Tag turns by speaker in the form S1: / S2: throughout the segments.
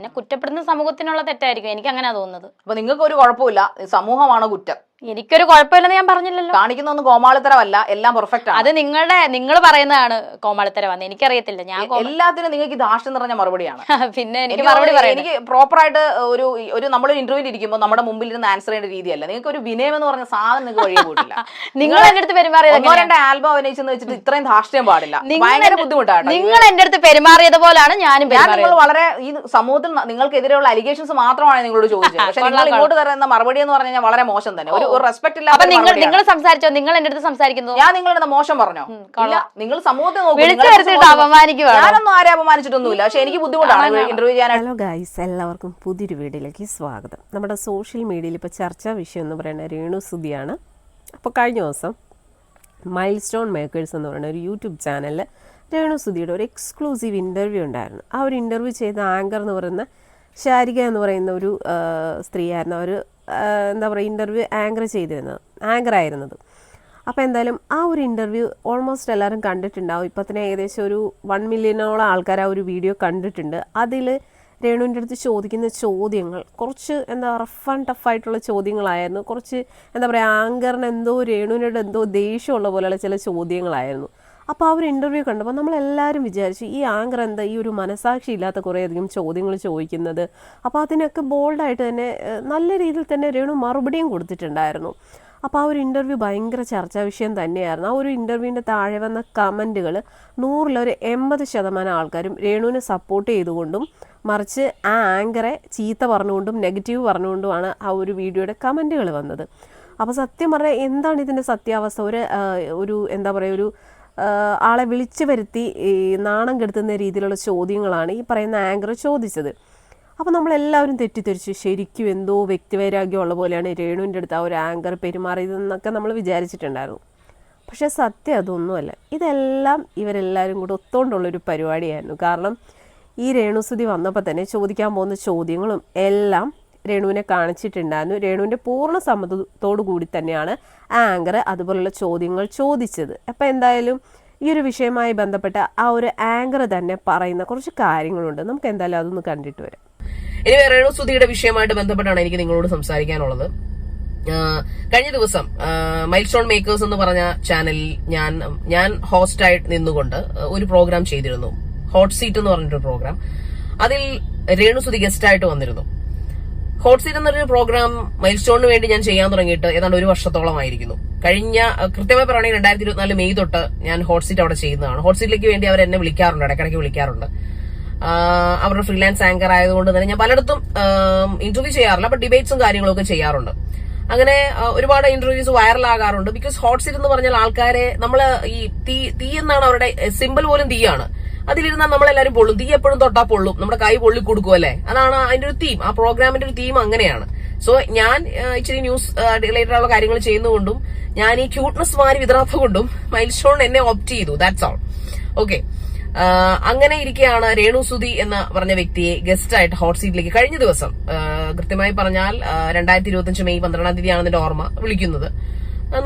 S1: എന്നെ കുറ്റപ്പെടുന്ന സമൂഹത്തിനുള്ള തെറ്റായിരിക്കും. എനിക്ക് അങ്ങനെ തോന്നുന്നത്.
S2: അപ്പൊ നിങ്ങൾക്ക് ഒരു കുഴപ്പമില്ല. സമൂഹമാണ് കുറ്റം?
S1: എനിക്കൊരു കുഴപ്പമില്ലെന്ന് ഞാൻ പറഞ്ഞില്ലല്ലോ.
S2: കാണിക്കുന്നൊന്നും കോമാളിത്തരമല്ല എല്ലാം പെർഫെക്റ്റ് ആണ്.
S1: അത് നിങ്ങളുടെ നിങ്ങൾ പറയുന്നതാണ് കോമാളിത്തരമെന്ന് എനിക്കറിയത്തില്ല. ഞാൻ
S2: എല്ലാത്തിനും നിങ്ങൾക്ക് ഇത് ആഷ്ടം നിറഞ്ഞ മറുപടിയാണ്.
S1: പിന്നെ എനിക്ക് മറുപടി പറയാം
S2: എനിക്ക് പ്രോപ്പർ ആയിട്ട് ഒരു ഒരു നമ്മളൊരു ഇന്റർവ്യൂവിൽ ഇരിക്കുമ്പോൾ നമ്മുടെ മുമ്പിൽ ഇരുന്ന് ആൻസർ ചെയ്യേണ്ട രീതിയല്ല. നിങ്ങൾക്ക് ഒരു വിനയം എന്ന് പറഞ്ഞ സാധനം നിങ്ങൾക്ക് വഴിയെ പോയിട്ടില്ല.
S1: നിങ്ങൾ എന്റെ അടുത്ത് പെരുമാറിയത്
S2: ഒന്നോ
S1: എങ്ങനെയാ?
S2: രണ്ട് ആൽബം അഭിനയിച്ചെന്ന് വെച്ചിട്ട് ഇത്രയും ധാർഷ്ട്യം പാടില്ല.
S1: നിങ്ങൾ
S2: ഭയങ്കര
S1: എന്റെ-
S2: ബുദ്ധിമുട്ടാണ്
S1: നിങ്ങൾ എന്റെ അടുത്ത് പെരുമാറിയത് പോലാണ് ഞാനും
S2: ഞാൻ നിങ്ങൾ
S1: പെരുമാറിയത്.
S2: വളരെ ഈ സമൂഹത്തിൽ ന- നിങ്ങൾക്കെതിരെയുള്ള അലിഗേഷൻസ് മാത്രമാണ് നിങ്ങളോട് ചോദിച്ചത്. പക്ഷെ നിങ്ങൾ
S1: കൊള്ളാം,
S2: ഇങ്ങോട്ട് തരുന്ന മറുപടി എന്ന് പറഞ്ഞാൽ കഴിഞ്ഞാൽ വളരെ മോശം തന്നെ. ഒരു റെസ്പെക്ട് ഇല്ല
S1: നിങ്ങൾ നിങ്ങൾ സംസാരിച്ചോ? നിങ്ങൾ എന്റെ അടുത്ത് സംസാരിക്കുന്നു.
S2: ഞാൻ നിങ്ങളുടെ മോശം പറഞ്ഞോ? ഇല്ല നിങ്ങൾ സമൂഹത്തെ? ഞാനൊന്നും ആരെ അപമാനിച്ചിട്ടൊന്നുമില്ല. പക്ഷെ എനിക്ക് ബുദ്ധിമുട്ടാണ് ഇന്റർവ്യൂ ചെയ്യാനായിട്ട്.
S3: ഹലോ ഗൈസ് എല്ലാവർക്കും പുതിയൊരു വീഡിയോയിലേക്ക് സ്വാഗതം. നമ്മുടെ സോഷ്യൽ മീഡിയയിൽ ഇപ്പോൾ ചർച്ചാ വിഷയം എന്ന് പറയുന്നത് രേണു സുധിയാണ്. അപ്പോൾ കഴിഞ്ഞ ദിവസം മൈൽ സ്റ്റോൺ മേക്കേഴ്സ് എന്ന് പറയുന്ന ഒരു യൂട്യൂബ് ചാനലിൽ രേണു സുധിയുടെ ഒരു എക്സ്ക്ലൂസീവ് ഇന്റർവ്യൂ ഉണ്ടായിരുന്നു. ആ ഒരു ഇന്റർവ്യൂ ചെയ്ത ആങ്കർ എന്ന് പറയുന്ന ശാരിക എന്ന് പറയുന്ന ഒരു സ്ത്രീയായിരുന്നു. അവർ എന്താ പറയുക ഇന്റർവ്യൂ ആങ്കർ ചെയ്തിരുന്നത്. ആങ്കർ ആയിരുന്നത്. അപ്പോൾ എന്തായാലും ആ ഒരു ഇന്റർവ്യൂ ഓൾമോസ്റ്റ് എല്ലാവരും കണ്ടിട്ടുണ്ടാവും. ഇപ്പോൾ തന്നെ ഏകദേശം ഒരു വൺ മില്യണോളം ആൾക്കാർ ആ ഒരു വീഡിയോ കണ്ടിട്ടുണ്ട്. അതിൽ രേണുവിന്റെ അടുത്ത് ചോദിക്കുന്ന ചോദ്യങ്ങൾ കുറച്ച് എന്താ റഫ് ആൻഡ് ടഫായിട്ടുള്ള ചോദ്യങ്ങളായിരുന്നു. കുറച്ച് എന്താ പറയുക ആങ്കറിന് എന്തോ രേണുവിനോട് എന്തോ ദേഷ്യമുള്ള പോലെയുള്ള ചില ചോദ്യങ്ങളായിരുന്നു. അപ്പോൾ ആ ഒരു ഇന്റർവ്യൂ കണ്ടപ്പോൾ നമ്മളെല്ലാവരും വിചാരിച്ചു ഈ ആങ്കർ എന്താ ഈ ഒരു മനസാക്ഷി ഇല്ലാത്ത കുറേയധികം ചോദ്യങ്ങൾ ചോദിക്കുന്നത്? അപ്പോൾ അതിനൊക്കെ ബോൾഡായിട്ട് തന്നെ നല്ല രീതിയിൽ തന്നെ രേണു മറുപടിയും കൊടുത്തിട്ടുണ്ടായിരുന്നു. അപ്പോൾ ആ ഒരു ഇന്റർവ്യൂ ഭയങ്കര ചർച്ചാ വിഷയം തന്നെയായിരുന്നു. ആ ഒരു ഇന്റർവ്യൂവിന്റെ താഴെ വന്ന കമന്റുകൾ നൂറിലൊരു എൺപത് ശതമാനം ആൾക്കാരും രേണുവിനെ സപ്പോർട്ട് ചെയ്തുകൊണ്ടും മറിച്ച് ആ ആങ്കറെ ചീത്ത പറഞ്ഞുകൊണ്ടും നെഗറ്റീവ് പറഞ്ഞുകൊണ്ടുമാണ് ആ ഒരു വീഡിയോയുടെ കമന്റുകൾ വന്നത്. അപ്പോൾ സത്യം പറഞ്ഞാൽ എന്താണ് ഇതിന്റെ സത്യാവസ്ഥ? ഒരു ഒരു എന്താ പറയുക ഒരു ആളെ വിളിച്ചു വരുത്തി നാണം കെടുത്തുന്ന രീതിയിലുള്ള ചോദ്യങ്ങളാണ് ഈ പറയുന്ന ആങ്കർ ചോദിച്ചത്. അപ്പോൾ നമ്മളെല്ലാവരും തെറ്റിദ്ധരിച്ചു. ശരിക്കും എന്തോ വ്യക്തിവൈരാഗ്യമുള്ള പോലെയാണ് രേണുവിന്റെ അടുത്ത് ആ ഒരു ആങ്കർ പെരുമാറിയതെന്നൊക്കെ നമ്മൾ വിചാരിച്ചിട്ടുണ്ടായിരുന്നു. പക്ഷേ സത്യം അതൊന്നുമല്ല. ഇതെല്ലാം ഇവരെല്ലാവരും കൂടെ ഒത്തുകൊണ്ടുള്ളൊരു പരിപാടിയായിരുന്നു. കാരണം ഈ രേണുസുതി വന്നപ്പോൾ തന്നെ ചോദിക്കാൻ പോകുന്ന ചോദ്യങ്ങളും എല്ലാം രേണുവിനെ കാണിച്ചിട്ടുണ്ടായിരുന്നു. രേണുവിന്റെ പൂർണ സമ്മതത്തോടു കൂടി തന്നെയാണ് ആങ്കർ അതുപോലുള്ള ചോദ്യങ്ങൾ ചോദിച്ചത്. അപ്പോൾ എന്തായാലും ഈ ഒരു വിഷയവുമായി ബന്ധപ്പെട്ട ആ ഒരു ആങ്കർ തന്നെ പറയുന്ന കുറച്ച് കാര്യങ്ങളുണ്ട്. നമുക്ക് എന്തായാലും അതൊന്ന് കണ്ടിട്ട് വരാം.
S4: ഇനി രേണു സുധിയുടെ വിഷയമായിട്ട് ബന്ധപ്പെട്ടാണ് എനിക്ക് നിങ്ങളോട് സംസാരിക്കാനുള്ളത്. കഴിഞ്ഞ ദിവസം മൈൽ സ്റ്റോൺ മേക്കേഴ്സ് എന്ന് പറഞ്ഞ ചാനലിൽ ഞാൻ ഞാൻ ഹോസ്റ്റായിട്ട് നിന്നുകൊണ്ട് ഒരു പ്രോഗ്രാം ചെയ്തിരുന്നു. ഹോട്ട് സീറ്റ് എന്ന് പറഞ്ഞിട്ടൊരു പ്രോഗ്രാം അതിൽ രേണു സുധി ഗസ്റ്റായിട്ട് വന്നിരുന്നു. ഹോട്ട് സീറ്റ് എന്നൊരു പ്രോഗ്രാം മൈൽ സ്റ്റോണിന് വേണ്ടി ഞാൻ ചെയ്യാൻ തുടങ്ങിയിട്ട് ഏതാണ്ട് ഒരു വർഷത്തോളമായിരിക്കുന്നു. കഴിഞ്ഞ കൃത്യമായി പറയുകയാണെങ്കിൽ രണ്ടായിരത്തി ഇരുപത്തിനാല് മെയ് തൊട്ട് ഞാൻ ഹോട്ട് സീറ്റ് അവിടെ ചെയ്യുന്നതാണ്. ഹോട്ട് സീറ്റിലേക്ക് വേണ്ടി അവർ എന്നെ വിളിക്കാറുണ്ട് ഇടയ്ക്കിടയ്ക്ക് വിളിക്കാറുണ്ട്. അവരുടെ ഫ്രീലാൻസ് ആങ്കർ ആയതുകൊണ്ട് തന്നെ ഞാൻ പലയിടത്തും ഇന്റർവ്യൂ ചെയ്യാറില്ല അപ്പൊ ഡിബേറ്റ്സും കാര്യങ്ങളൊക്കെ ചെയ്യാറുണ്ട്. അങ്ങനെ ഒരുപാട് ഇന്റർവ്യൂസ് വൈറലാകാറുണ്ട് ബിക്കോസ് ഹോട്ട് സീറ്റ് എന്ന് പറഞ്ഞാൽ ആൾക്കാരെ നമ്മൾ ഈ തീ തീ എന്നാണ് അവരുടെ സിമ്പിൾ പോലും തീയാണ്. അതിലിരുന്നാൽ നമ്മളെല്ലാരും പൊള്ളും. തീ എപ്പോഴും തൊട്ടാ പൊള്ളും. നമ്മുടെ കൈ പൊള്ളി കൊടുക്കും അല്ലേ? അതാണ് അതിന്റെ ഒരു തീം ആ പ്രോഗ്രാമിന്റെ ഒരു തീം അങ്ങനെയാണ്. സോ ഞാൻ ഇച്ചിരി ന്യൂസ് റിലേറ്റഡ് ആയുള്ള കാര്യങ്ങൾ ചെയ്യുന്നതുകൊണ്ടും ഞാൻ ഈ ക്യൂട്ട്നെസ് മാറി വിതറാത്ത കൊണ്ടും മൈൽ സ്റ്റോൺ എന്നെ ഓപ്റ്റ് ചെയ്തു. ദാറ്റ്സ് ഓൾ ഓക്കെ അങ്ങനെ ഇരിക്കെയാണ് രേണു സുധി എന്ന് പറഞ്ഞ വ്യക്തിയെ ഗസ്റ്റ് ആയിട്ട് ഹോട്ട് സീറ്റിലേക്ക് കഴിഞ്ഞ ദിവസം കൃത്യമായി പറഞ്ഞാൽ രണ്ടായിരത്തി ഇരുപത്തിയഞ്ച് മെയ് പന്ത്രണ്ടാം തീയതിയാണ് എന്റെ ഓർമ്മ വിളിക്കുന്നത്.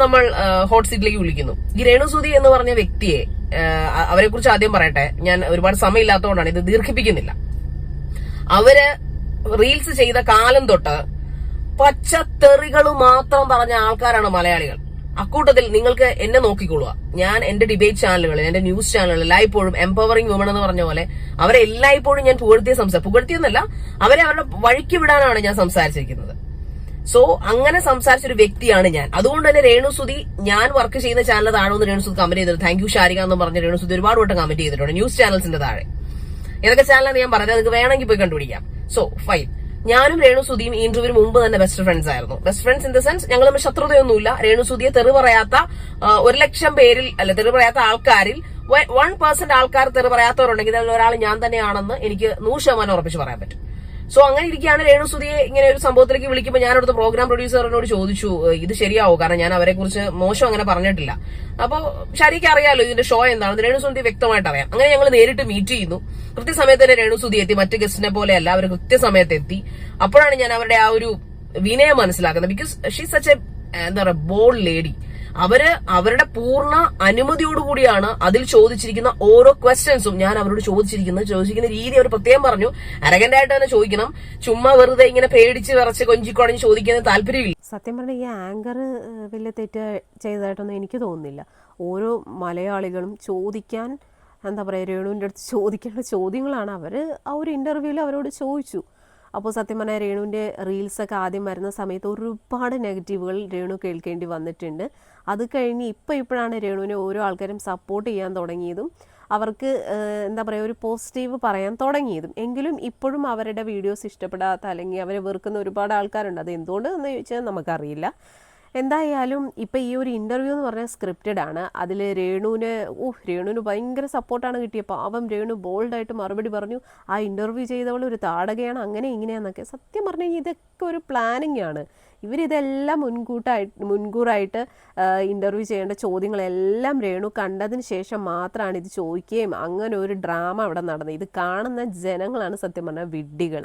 S4: നമ്മൾ ഹോട്ട് സീറ്റിലേക്ക് വിളിക്കുന്നു. ഈ രേണുസൂതി എന്ന് പറഞ്ഞ വ്യക്തിയെ അവരെ കുറിച്ച് ആദ്യം പറയട്ടെ. ഞാൻ ഒരുപാട് സമയമില്ലാത്തതുകൊണ്ടാണ് ഇത് ദീർഘിപ്പിക്കുന്നില്ല. അവർ റീൽസ് ചെയ്ത കാലം തൊട്ട് പച്ചത്തെറികൾ മാത്രം പറഞ്ഞ ആൾക്കാരാണ് മലയാളികൾ. അക്കൂട്ടത്തിൽ നിങ്ങൾക്ക് എന്നെ നോക്കിക്കൊള്ളുക. ഞാൻ എന്റെ ഡിബേറ്റ് ചാനലുകളിൽ എന്റെ ന്യൂസ് ചാനലുകളിൽ എല്ലായ്പ്പോഴും എംപവറിംഗ് വുമൺ എന്ന് പറഞ്ഞ പോലെ അവരെ എല്ലായ്പ്പോഴും ഞാൻ പുകഴ്ത്തിയ സംസാരം പുകഴ്ത്തിയെന്നല്ല അവരെ അവരുടെ വഴിക്ക് വിടാനാണ് ഞാൻ സംസാരിച്ചിരിക്കുന്നത്. സോ അങ്ങനെ സംസാരിച്ച ഒരു വ്യക്തിയാണ് ഞാൻ. അതുകൊണ്ട് തന്നെ രേണുസുതി ഞാൻ വർക്ക് ചെയ്യുന്ന ചാനൽ എന്ന് രേണു സുധി കമന്റ് ചെയ്തത് താങ്ക് യു ഷാരിക എന്ന് പറഞ്ഞ രേണുസുതി ഒരുപാട് വട്ടം കമന്റ് ചെയ്തിട്ടുണ്ട്. ന്യൂസ് ചാനൽസിന്റെ താഴെ. ഏതൊക്കെ ചാനലാണ് ഞാൻ പറഞ്ഞത്? നിങ്ങൾക്ക് വേണമെങ്കിൽ പോയി കണ്ടുപിടിക്കാം. സോ ഫൈൻ ഞാനും രേണുസുതിയും ഇന്റർവ്യൂവിന് മുമ്പ് തന്നെ ബെസ്റ്റ് ഫ്രണ്ട്സ് ആയിരുന്നു. Best friends in the sense ഞങ്ങൾ തമ്മിൽ ശത്രുതയൊന്നുമില്ല. രേണുസുതിയെ തെറി പറയാത്ത ഒരു ലക്ഷം പേരിൽ അല്ല തെറി പറയാത്ത ആൾക്കാരിൽ വൺ പേഴ്സന്റ് ആൾക്കാർ തെറി പറയാത്തവരുണ്ടെങ്കിൽ ഒരാൾ ഞാൻ തന്നെയാണെന്ന് എനിക്ക് നൂറ് ശതമാനം ഉറപ്പിച്ച് പറയാൻ പറ്റും. സോ അങ്ങനെ ഇരിക്കുകയാണ് രേണു സുധിയെ ഇങ്ങനെ ഒരു സംഭവത്തിലേക്ക് വിളിക്കുമ്പോൾ ഞാൻ അവിടുത്തെ പ്രോഗ്രാം പ്രൊഡ്യൂസറിനോട് ചോദിച്ചു ഇത് ശരിയാവോ? കാരണം ഞാൻ അവരെ കുറിച്ച് മോശം അങ്ങനെ പറഞ്ഞിട്ടില്ല. അപ്പോൾ ശരിക്കും അറിയാലോ ഇതിന്റെ ഷോ എന്താണെന്ന് രേണു സുധി വ്യക്തമായിട്ട് അറിയാം. അങ്ങനെ ഞങ്ങൾ നേരിട്ട് മീറ്റ് ചെയ്യുന്നു. കൃത്യസമയത്ത് തന്നെ രേണു സുധി എത്തി മറ്റു ഗസ്റ്റിനെ പോലെയല്ല അവർ കൃത്യസമയത്ത് എത്തി. അപ്പോഴാണ് ഞാൻ അവരുടെ ആ ഒരു വിനയം മനസ്സിലാക്കുന്നത്. ബിക്കോസ് ഷീ സച്ച് എ എന്താ പറയുക ബോൾഡ് ലേഡി അവർ അവരുടെ പൂർണ അനുമതിയോടുകൂടിയാണ് അതിൽ ചോദിച്ചിരിക്കുന്ന ഓരോ ക്വസ്റ്റ്യൻസും ഞാൻ അവരോട് ചോദിച്ചിരിക്കുന്നത്. ചോദിച്ചിരിക്കുന്ന രീതി അവർ പ്രത്യേകം പറഞ്ഞു. അരകന്റ് ആയിട്ട് തന്നെ ചോദിക്കണം. ചുമ്മാ വെറുതെ ഇങ്ങനെ പേടിച്ച് വിറച്ച് കൊഞ്ചിക്കുടഞ്ഞ് ചോദിക്കുന്ന താല്പര്യമില്ല.
S3: സത്യം പറഞ്ഞാൽ ഈ ആങ്കർ വലിയ തെറ്റ് ചെയ്തതായിട്ടൊന്നും എനിക്ക് തോന്നുന്നില്ല. ഓരോ മലയാളികളും ചോദിക്കാൻ എന്താ പറയുക രേണുവിന്റെ അടുത്ത് ചോദിക്കേണ്ട ചോദ്യങ്ങളാണ് അവർ ആ ഒരു ഇന്റർവ്യൂവിൽ അവരോട് ചോദിച്ചു. അപ്പോൾ സത്യം പറഞ്ഞാൽ രേണുവിന്റെ റീൽസൊക്കെ ആദ്യം വരുന്ന സമയത്ത് ഒരുപാട് നെഗറ്റീവുകൾ രേണു കേൾക്കേണ്ടി വന്നിട്ടുണ്ട്. അത് കഴിഞ്ഞ് ഇപ്പോൾ ഇപ്പോഴാണ് രേണുവിനെ ഓരോ ആൾക്കാരും സപ്പോർട്ട് ചെയ്യാൻ തുടങ്ങിയതും അവർക്ക് എന്താ പറയുക ഒരു പോസിറ്റീവ് പറയാൻ തുടങ്ങിയതും. എങ്കിലും ഇപ്പോഴും അവരുടെ വീഡിയോസ് ഇഷ്ടപ്പെടാത്ത അല്ലെങ്കിൽ അവരെ വെറുക്കുന്ന ഒരുപാട് ആൾക്കാരുണ്ട്. അത് എന്തുകൊണ്ട് എന്ന് ചോദിച്ചാൽ നമുക്കറിയില്ല. എന്തായാലും ഇപ്പം ഈ ഒരു ഇന്റർവ്യൂ എന്ന് പറഞ്ഞാൽ സ്ക്രിപ്റ്റഡ് ആണ്. അതിൽ രേണുവിന് ഓ രേണുവിന് ഭയങ്കര സപ്പോർട്ടാണ് കിട്ടിയത് പാവം രേണു ബോൾഡായിട്ട് മറുപടി പറഞ്ഞു ആ ഇന്റർവ്യൂ ചെയ്തവൾ ഒരു താടകയാണ് അങ്ങനെ ഇങ്ങനെയാന്നൊക്കെ. സത്യം പറഞ്ഞു കഴിഞ്ഞാൽ ഇതൊക്കെ ഒരു പ്ലാനിങ് ആണ്. ഇവരിതെല്ലാം മുൻകൂട്ടായിട്ട് മുൻകൂറായിട്ട് ഇന്റർവ്യൂ ചെയ്യേണ്ട ചോദ്യങ്ങളെല്ലാം രേണു കണ്ടതിന് ശേഷം മാത്രമാണ് ഇത് ചോദിക്കുകയും അങ്ങനെ ഒരു ഡ്രാമ അവിടെ നടന്നത്. ഇത് കാണുന്ന ജനങ്ങളാണ് സത്യം പറഞ്ഞാൽ വിഡ്ഢികൾ